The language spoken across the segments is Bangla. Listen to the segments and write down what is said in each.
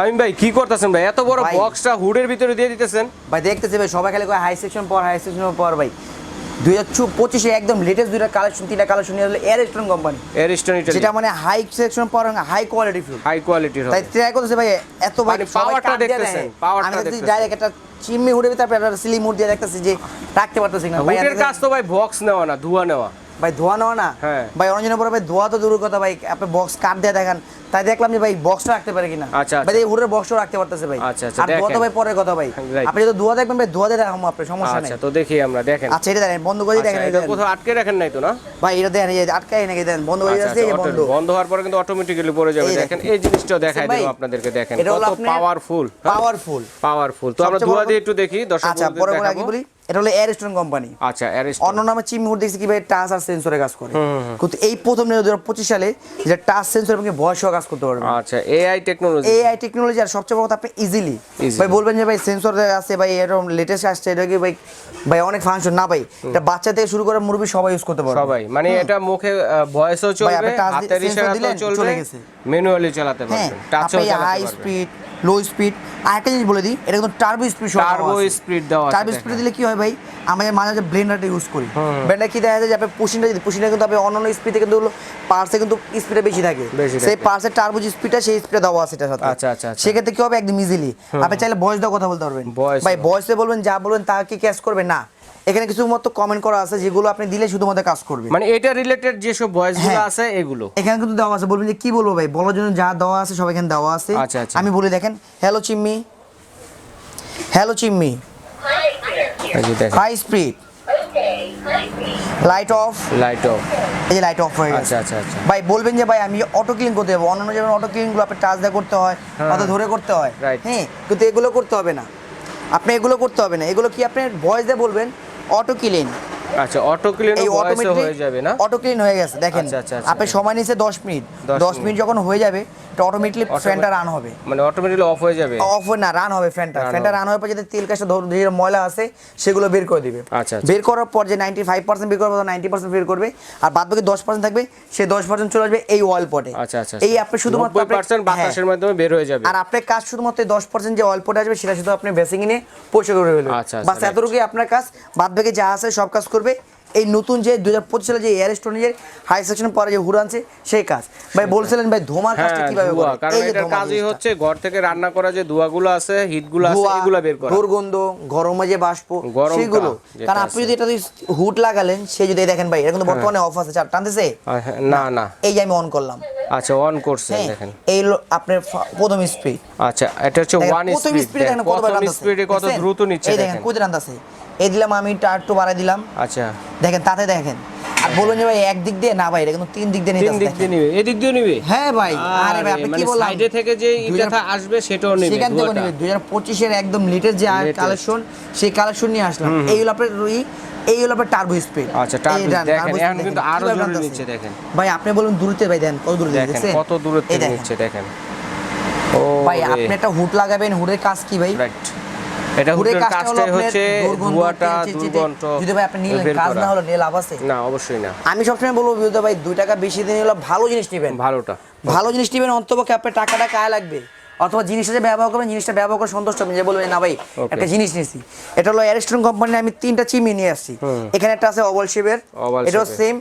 আমি ভাই কি করতেছেন ভাই? এত বড় বক্সটা হুডের ভিতরে দিয়ে দিতেছেন। ভাই দেখতেছি ভাই সবাই খালি হাই সেকশন পর হাই সেকশন পর ভাই। দুই হাজার পঁচিশে একদম লেটেস্ট দুইটা কালেকশন তিনটা কালেকশন নিয়ে কোম্পানি যেটা মানে হাই সেকশন পর হাই কোয়ালিটি ফিল হাই কোয়ালিটির তাই ট্রাই করতেছে ভাই এত ভাই মানে কাট দিয়ে দেখতেছেন, দেখতেছি দেখতেছেন। ডাইরেক্ট একটা চিমনি হুডে ভিতরে একটা সিলি মুড দিয়ে দেখতেছি যে রাখতে পারতেছি না। ভাই হুডের কাজ তো ভাই বক্স নেওয়া না ধোয়া নেওয়া। ভাই ধোয়া নেওয়া না। হ্যাঁ। ভাই অনেকজনের পরে ভাই ধোয়া তো দূরের কথা ভাই আপনি বক্স কাট দিয়ে দেখেন। তাই দেখলাম যে ভাই বক্সটা রাখতে পারে কিনা। আচ্ছা, ভাই এই হুডের বক্সও রাখতে পারতেছে ভাই। আচ্ছা, আচ্ছা, আর ধোয়া তো ভাই পরের কথা ভাই। আপনি যদি ধোয়া দেখবেন ভাই ধোয়া দিয়ে দেখাবো আপনার সমস্যা নেই। আচ্ছা তো দেখি আমরা দেখেন। আচ্ছা এটা দেখেন বন্ধ করে দেখেন এটা কোথাও আটকে রাখেন নাই তো না? ভাই এটা দেখেন এই আটকাই নাকি দেন বন্ধ করে আচ্ছা, যাচ্ছে এই বন্ধ। বন্ধ হওয়ার পরে কিন্তু অটোমেটিক্যালি পড়ে যাবে দেখেন। দেখেন। এই জিনিসটাও দেখাই দেবো আপনাদেরকে দেখেন। কত পাওয়ারফুল পাওয়ারফুল পাওয়ারফুল। তো আমরা ধোয়া দিয়ে একটু দেখি দর্শক আচ্ছা পরে পরে কি বলি? এটা হলো এয়ার কোম্পানি আচ্ছা এর অন্য নামে চিম মুড দেখছি কি ভাই টাচ আর সেন্সরে কাজ করে। কিন্তু এই প্রথম দু পঁচিশ সালে যেটা টাচ সেন্সর এবং ভয়েস কাজ করতে পারবে। আচ্ছা এআই টেকনোলজি এআই টেকনোলজি আর সবচেয়ে বড় কথা আপনি ইজিলি ভাই বলবেন যে ভাই সেন্সর আছে ভাই এরকম লেটেস্ট আসছে এটা কি ভাই ভাই অনেক ফাংশন না ভাই। এটা বাচ্চা থেকে শুরু করে মুরবি সবাই ইউজ করতে পারবে। সবাই মানে এটা মুখে ভয়েসও চলবে হাতের ইশারাতেও চলবে চলে গেছে। ম্যানুয়ালি চালাতে হ্যাঁ পারবেন টাচও হাই চালাতে স্পিড লো স্পিড আর একটা জিনিস বলে দিই এটা কিন্তু টার্বো স্পিড টার্বো স্পিড দেওয়া টার্বো স্পিড দিলে কি হয় ভাই? আমাদের মাঝে মাঝে ব্লেন্ডারটা ইউজ করি। ব্লেন্ডার কি দেখা যায় যে আপনি পুশিংটা যদি পুশিংটা কিন্তু আপনি অন্যান্য স্পিডে কিন্তু পার্সে কিন্তু স্পিডটা বেশি থাকে। সেই। পার্সের টার্বো যে স্পিডটা সেই স্পিডে দেওয়া আছে এটার সাথে। আচ্ছা, আচ্ছা, আচ্ছা। সেক্ষেত্রে কি হবে? একদম ইজিলি আপনি চাইলে ভয়েস দিয়ে কথা বলতে পারবেন। ভাই দাও। ভয়েসে বলবেন যা বলবেন তা কি ক্যাশ করবে? না। এখানে কিছু মতো কমেন্ট করা আছে যেগুলো আপনি দিলে শুধুমাত্র কাজ করবে। মানে এটা রিলেটেড যেসব ভয়েসগুলো হ্যাঁ। আছে এগুলো। এখানে কিন্তু দেওয়া আছে বলবেন যে কি বলব ভাই? বলার জন্য যা দেওয়া আছে সব এখানে দেওয়া আছে। আচ্ছা, আচ্ছা। আমি বলি দেখেন হ্যালো চিম্মি। Hello চিম্মি। High speed light off light off এই যে লাইট অফ হয়ে গেছে। আচ্ছা আচ্ছা আচ্ছা। ভাই বলবেন যে ভাই আমি অটো ক্লিন করতে যাব। অন্যান্য যেমন অটো ক্লিনগুলো আপনি টাচ দিয়ে করতে হয় হ্যাঁ। অত ধরে করতে হয়. হ্যাঁ কিন্তু এগুলো করতে হবে না। আপনি এগুলো করতে হবে না। এগুলো কি আপনি ভয়েস দিয়ে বলবেন? অটো আচ্ছা অটো ক্লিন এই অটোমেটিক হয়ে যাবে না? অটো ক্লিন হয়ে গেছে দেখেন। আচ্ছা, আচ্ছা, আচ্ছা। আপনি সময় নিচ্ছে দশ মিনিট। 10 মিনিট। যখন হয়ে যাবে এটা অটোমেটিকলি ফ্যানটা রান হবে। মানে অটোমেটিক্যালি অফ হয়ে যাবে? অফ না রান হবে ফ্যানটা ফ্যানটা রান হওয়ার পর যদি তেল ধর যে ময়লা আছে সেগুলো বের করে দিবে। আচ্ছা। বের করার পর যে নাইনটি ফাইভ পার্সেন্ট বের করবে নাইনটি পার্সেন্ট বের করবে আর বাদ বাকি দশ পার্সেন্ট থাকবে সেই দশ পার্সেন্ট চলে আসবে এই অয়েল পটে আচ্ছা আচ্ছা এই আপনি শুধুমাত্র নব্বই আপনি- পার্সেন্ট হ্যাঁ। বাতাসের মাধ্যমে বের হয়ে যাবে। আর আপনার কাজ শুধুমাত্র দশ পার্সেন্ট যে অয়েল পটে আসবে সেটা শুধু আপনি বেসিং নিয়ে পরিষ্কার করে ফেলবেন। আচ্ছা, বাস এতটুকুই আপনার কাজ। বাদ বাকি যা আছে সব কাজ করবে। এই নতুন যে দুই হাজার পঁচিশ সালে যে এয়ার স্টোনেজের হাই সেকশন পরে যে হুড আনছে সেই কাজ। ভাই বলছিলেন ভাই ধোমার কাজটা হ্যাঁ কীভাবে করে? কারণ এটার কাজই হচ্ছে ঘর থেকে রান্না করা যে ধোঁয়াগুলো আছে হিটগুলো আছে এগুলো বের করা। দুর্গন্ধ গরমে যে বাষ্প সেগুলো। কারণ আপনি যদি এটা হুড লাগালেন সে যদি দেখেন ভাই এটা কিন্তু বর্তমানে অফ আছে চার টানতেছে? হ্যাঁ, না না। এই যে আমি অন করলাম। আচ্ছা অন করছেন হ্যাঁ দেখেন। এই আপনার প্রথম স্পিড আচ্ছা এটা হচ্ছে ওয়ান স্পিড প্রথম স্পিডে কত দ্রুত নিচ্ছে দেখেন কত এই দিলাম আমি একটু বাড়াই দিলাম। আচ্ছা। দেখেন তাতে দেখেন। আর বলবেন যে ভাই এক দিক দিয়ে? না ভাই এটা কিন্তু তিন দিক দিয়ে নিতে তিন দিক দিয়ে নিবে। এদিক দিয়ে নিবে? হ্যাঁ ভাই। আরে ভাই আপনি কি মানে বললাম? সাইডে থেকে যে হাজার- আসবে সেটাও নিবে সেখান থেকে নিবে। দুই হাজার পঁচিশের একদম লেটেস্ট যে। কালেকশন সেই কালেকশন নিয়ে আসলাম। এই হলো আপনার এই এই হলো আপনার টার্বো স্পিড আচ্ছা টার্বো দেখেন এখন কিন্তু আরও জোরে নিচ্ছে দেখেন। ভাই আপনি বলুন দূরতে ভাই দেন কত দূরে দেখেন কত দূরে নিচ্ছে দেখেন। ও ভাই আপনি একটা হুড লাগাবেন হুডের কাজ কি ভাই? রাইট এটা হুডের কাজটাই হচ্ছে দুর্গন্ধ, ধোঁয়াটা দুর্গন্ধ। যদি ভাই আপনি কাজ না হলো নিয়ে লাভ আছে? না অবশ্যই না। আমি সবসময় বলব বিউদা ভাই দুই টাকা বেশি দিন হলো ভালো জিনিস নেবেন। ভালোটা। ভালো জিনিস নেবেন অন্তপক্ষে আপনার টাকাটা কায় লাগবে? অথবা জিনিসটা যে ব্যবহার করবেন জিনিসটা ব্যবহার করে সন্তুষ্ট হবেন। যে বলবেন না ভাই একটা জিনিস নিয়েছি। এটা হলো অ্যারিস্টন কোম্পানির আমি তিনটা চিমি নিয়ে আসছি। এখানে একটা আছে ওভাল শেপের এটাও। সেম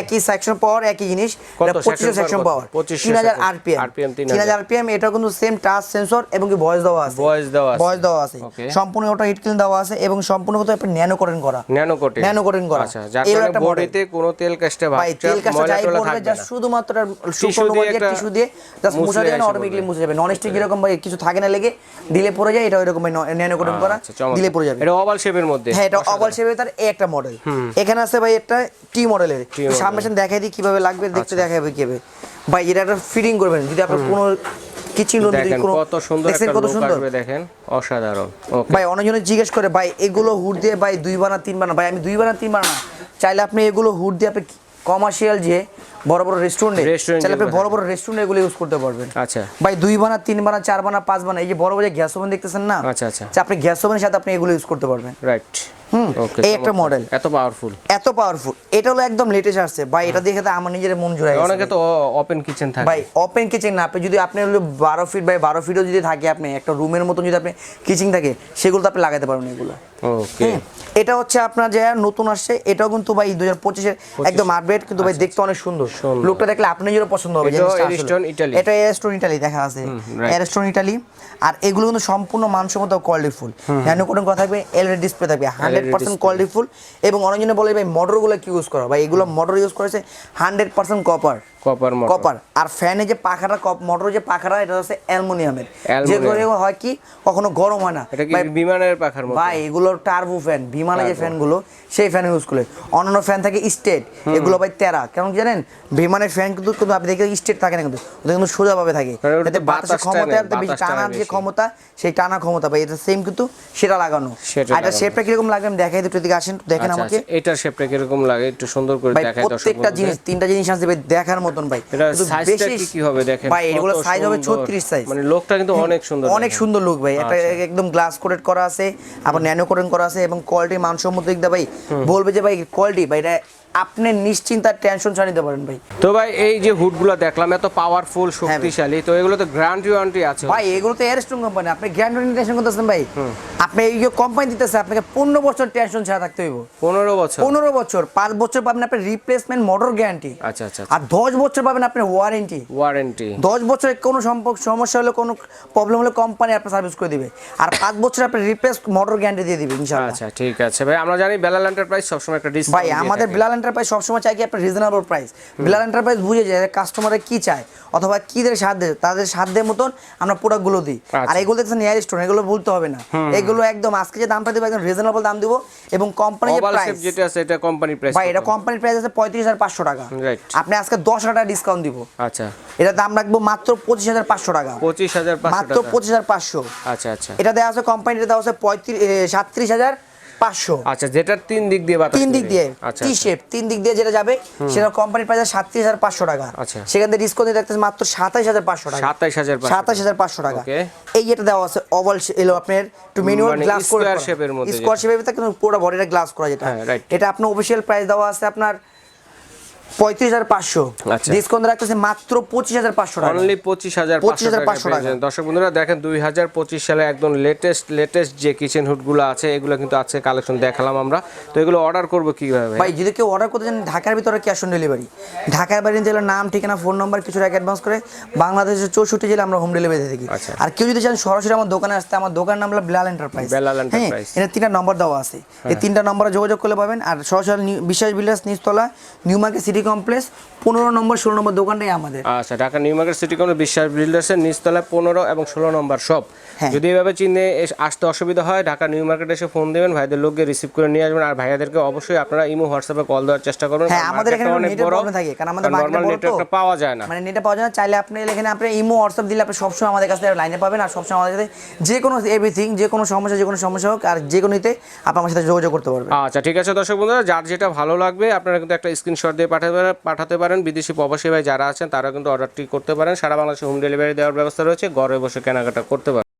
একই সেকশন পাওয়ার একই জিনিস। কত পঁচিশশো সেকশন পাওয়ার কত? 2500 তিন হাজার আরপিএম তিন হাজার আরপিএম এটা কিন্তু সেম টাচ সেন্সর এবং কি ভয়েস দেওয়া আছে। Voice দেওয়া আছে। ভয়েস দেওয়া আছে। সম্পূর্ণ ওটা হিট ক্লিন দেওয়া আছে এবং সম্পূর্ণ কিন্তু আপনি ন্যানো কোটেন করা। ন্যানো কোটে ন্যানো কোটিং করা। আচ্ছা যার কারণে একটা বডিতে কোনো তেল কাস্টে ভাই তেল কাজটা যাই পড়বে যা শুধুমাত্র দিয়ে টিস্যু দিয়ে জাস্ট মুছা অটোমেটিকলি পড়বে। মুছে যাবে নন স্টিক এরকম ভাই কিছু থাকে না লেগে দিলে পড়ে যায় এটা এরকম ভাই ন্যানো কোটিং করা দিলে পড়ে যাবে। এটা ওভাল শেপের মধ্যে। হ্যাঁ এটা ওভাল শেপের তার এই একটা মডেল এখানে আছে ভাই একটা টি মডেলের সামনে সামনে দেখাই দিই কীভাবে লাগবে দেখতে দেখাবে কীভাবে। ভাই এটা একটা ফিটিং করবেন যদি আপনার কোনো কিচেন রুম যদি কোনো কত সুন্দর দেখছেন একটা কত সুন্দর। দেখেন। অসাধারণ। ভাই অনেকজনে জিজ্ঞেস করে ভাই এগুলো হুড দিয়ে ভাই দুই বানা তিন বানা। ভাই আমি দুই বানা তিন বানা চাইলে আপনি এগুলো হুড দিয়ে আপনি কমার্শিয়াল যে বড় বড় রেস্টুরেন্টে তাহলে আপনি বড় বড় রেস্টুরেন্ট এগুলো ইউজ করতে পারবেন। আচ্ছা। ভাই দুই বানা তিন বানা চার বানা পাঁচ বানা এই যে বড় বড় গ্যাস ওভেন দেখতেছেন না? আচ্ছা, আচ্ছা। আপনি গ্যাস ওভেনের সাথে আপনি এগুলো ইউজ করতে পারবেন। রাইট হুম, ওকে এই একটা মডেল এত পাওয়ারফুল এত পাওয়ারফুল এটা হলো একদম লেটেস্ট আসছে ভাই এটা দেখে তো আমার নিজের মন জুড়ে গেছে। অনেকে তো ওপেন কিচেন থাকে। ভাই ওপেন কিচেন না আপনি যদি আপনি হলো বারো ফিট বাই বারো ফিটও যদি থাকে আপনি একটা রুমের মতন যদি আপনি কিচেন থাকে সেগুলো তো আপনি লাগাতে পারবেন এগুলো। ওকে এটা হচ্ছে আপনার যে নতুন আসছে এটাও কিন্তু ভাই দুই হাজার পঁচিশের একদম আপডেট কিন্তু ভাই দেখতে অনেক সুন্দর। আচ্ছা, লুকটা দেখলে আপনি যেটা পছন্দ হবে। এটা এয়ারস্টোন ইটালি দেখা আছে। right. এয়ারস্টোন ইটালি আর এগুলো কিন্তু সম্পূর্ণ মানসম্মত কোয়ালিটি ফুল কোটিং কথা থাকবে এলইডি ডিসপ্লে থাকবে হান্ড্রেড পার্সেন্ট কোয়ালিটি ফুল এবং অনেকজনে বলে ভাই মোটরগুলো কি ইউজ করা বা এগুলো মোটর ইউজ করেছে hundred percent copper copper motor. Copper. আর ফ্যানে যে পাখাটা কপ মোটর যে পাখাটা এটা হচ্ছে অ্যালুমিনিয়ামের। যে করে হয় কি কখনো গরম হয় না। ভাই, বিমানের পাখার মতো? ভাই এগুলো টার্বো ফ্যান বিমানে যে ফ্যানগুলো সেই ফ্যান ইউজ করে। অন্যান্য ফ্যান থাকে স্টেট এগুলো ভাই তেরা। কেন কি জানেন? বিমানের ফ্যান কিন্তু কিন্তু আপনি দেখে স্টেট থাকে না কিন্তু। ওটা কিন্তু সোজাভাবে থাকে। কারণ ওটাতে বাতাসের ক্ষমতা আর বেশি টানার যে ক্ষমতা সেই টানা ক্ষমতা ভাই এটা সেম কিন্তু সেটা লাগানো। আর এটা। শেপটা কীরকম লাগবে আমি দেখাই দুটো দিকে আসেন দেখেন আচ্ছা, আমাকে। আচ্ছা, এটার শেপটা কীরকম লাগে? একটু সুন্দর করে দেখাই দর্শক প্রত্যেকটা জিনিস তিনটা জিনিস আছে ভাই দেখার মতন ভাই। সাইজটা কি কি হবে দেখেন? ভাই এগুলো সাইজ হবে সুন্দর। ছত্রিশ সাইজ মানে লোকটা কিন্তু অনেক সুন্দর অনেক সুন্দর লুক ভাই। এটা আচ্ছা। একদম গ্লাস কোটেড করা আছে আবার ন্যানো কোটেড করা আছে এবং কোয়ালিটি মানসম্মত দিক দিয়ে ভাই বলবে যে ভাই কোয়ালিটি ভাই এটা আপনি নিশ্চিন্তার টেনশন ছাড়া নিতে পারেন ভাই। তো ভাই এই যে হুডগুলো দেখলাম এত পাওয়ারফুল শক্তিশালী তো এগুলো তো গ্যারান্টি ওয়ারেন্টি আছে। ভাই এগুলো তো এয়ারস্টোন কোম্পানি আপনি গ্র্যান্ড টেনশন করতেছেন ভাই? আপনি এই যে কোম্পানি দিতেছে আপনাকে পনেরো বছর টেনশন ছাড়া থাকতে হইব। পনেরো বছর? পনেরো বছর পাঁচ বছর পাবেন আপনি রিপ্লেসমেন্ট মোটর গ্যারান্টি আচ্ছা আচ্ছা আর দশ বছর পাবেন আপনি ওয়ারেন্টি ওয়ারেন্টি দশ বছরে কোনো সম্পর্ক সমস্যা হলে কোনো প্রবলেম হলে কোম্পানি আপনার সার্ভিস করে দিবে। আর পাঁচ বছর আপনি রিপ্লেস মোটর গ্যারান্টি দিয়ে দিবে ইনশাআল্লাহ। আচ্ছা ঠিক আছে। ভাই আমরা জানি বেলাল এন্টারপ্রাইজ সবসময় একটা ডিসকাউন্ট ভাই আমাদের বিলাল এন্টারপ্রাইজ সবসময় চাই কি আপনার রিজনেবল প্রাইস বিলাল এন্টারপ্রাইজ বুঝে যায় কাস্টমারে কি চায় অথবা কি তাদের সাধ্যে তাদের সাধ্যের মতন আমরা প্রোডাক্টগুলো দিই। আর আচ্ছা। এগুলো দেখছেন এয়ার স্টোন এগুলো বলতে হবে না। এগুলো একদম আজকে যে দামটা দেবো একদম রিজনেবল দাম দিব এবং কোম্পানি যে প্রাইস যেটা আছে এটা কোম্পানি প্রাইস ভাই এটা কোম্পানির প্রাইস আছে পঁয়ত্রিশ হাজার পাঁচশো টাকা। Right. আপনি আজকে দশ হাজার টাকা ডিসকাউন্ট দিব। আচ্ছা। এটা দাম রাখব মাত্র পঁচিশ হাজার পাঁচশো টাকা। পঁচিশ হাজার পাঁচশো মাত্র টাকা। পঁচিশ হাজার পাঁচশো। আচ্ছা আচ্ছা। এটা দেওয়া আছে কোম্পানিটা দেওয়া আছে পঁয়ত্রিশ সাতত্রিশ হাজার পাঁচশো। আচ্ছা যেটা তিন দিক দিয়ে তিন দিক দিয়ে আচ্ছা টি আচ্ছা। শেপ তিন দিক দিয়ে যেটা যাবে সেটা কোম্পানির প্রাইস সাতত্রিশ হাজার পাঁচশো টাকা। আচ্ছা। সেখান থেকে ডিসকাউন্ট দিয়ে মাত্র সাতাইশ হাজার পাঁচশো টাকা। সাতাইশ হাজার হাজার পাঁচশো টাকা. এই যেটা দেওয়া আছে ওভাল এলো আপনার একটু গ্লাস করে square shape মধ্যে স্কোয়ার শেপের পুরো বডিটা গ্লাস করা যেটা। হ্যাঁ, এটা আপনার অফিসিয়াল প্রাইস দেওয়া আছে আপনার পঁয়ত্রিশ হাজার পাঁচশো। আচ্ছা। ডিসকাউন্ট রাখতেছে মাত্র পঁচিশ হাজার পাঁচশো টাকা। অনলি পঁচিশ হাজার 25,500 পাঁচশো টাকা। টাকা। দর্শক বন্ধুরা দেখেন দুই হাজার পঁচিশ সালে একদম লেটেস্ট লেটেস্ট যে কিচেন হুডগুলো আছে এগুলো কিন্তু আজকে কালেকশন দেখালাম আমরা। তো এগুলো অর্ডার করব কীভাবে? ভাই যদি কেউ অর্ডার করতে চান ঢাকার ভিতরে ক্যাশ অন ডেলিভারি ঢাকার বাইরে জেলার নাম ঠিকানা ফোন নাম্বার কিছু টাকা অ্যাডভান্স করে বাংলাদেশের চৌষট্টি জেলা আমরা হোম ডেলিভারি দিয়ে থাকি। আচ্ছা। আর কেউ যদি চান সরাসরি আমার দোকানে আসতে আমার দোকান নাম হলো বিলাল এন্টারপ্রাইজ বেলাল হ্যাঁ এন্টারপ্রাইজ। এখানে তিনটা নম্বর দেওয়া আছে। এই তিনটা নম্বরে যোগাযোগ করলে পাবেন। আর সরাসরি বিশ্বাস বিল্ডার্স নিচতলা নিউ মার্কেট সিটি কমপ্লেক্স পনেরো নম্বর ষোলো নম্বর দোকানটাই আমাদের। আচ্ছা Dhaka New Market city corner Biswas বিল্ডার্সের নিচতলায় পনেরো এবং ষোলো নম্বর সব হ্যাঁ। যদি এভাবে চিনে আসতে অসুবিধা হয় ঢাকা নিউ মার্কেটে এসে ফোন দেবেন ভাইদের লোককে রিসিভ করে নিয়ে আসবেন আর ভাইয়াদেরকে অবশ্যই আপনারা ইমো হোয়াটসঅ্যাপে কল দেওয়ার চেষ্টা করবেন হ্যাঁ আমাদের এখানে নেটের প্রবলেম থাকে কারণ আমাদের মার্কেটে নর্মাল নেটওয়ার্কটা পাওয়া যায় না। মানে নেটে পাওয়া যায় না চাইলে আপনি এখানে আপনি ইমো হোয়াটসঅ্যাপ দিলে আপনি সবসময় আমাদের কাছে লাইনে পাবেন আর সবসময় আমাদের সাথে যে কোনো এভরিথিং যে কোনো সমস্যা যে কোনো সমস্যা হোক আর যে কোনো ইতে আপনি আমার সাথে যোগাযোগ করতে পারবেন আচ্ছা ঠিক আছে দর্শক বন্ধুরা যার যেটা ভালো লাগবে আপনারা কিন্তু একটা স্ক্রিনশট দিয়ে পাঠাতে পারেন পাঠাতে পারেন। বিদেশি প্রবাসী ভাই যারা আছেন, তারা কিন্তু অর্ডারটি করতে পারেন। সারা বাংলাদেশে হোম ডেলিভারি দেওয়ার ব্যবস্থা রয়েছে। ঘরে বসে কেনাকাটা করতে পারেন।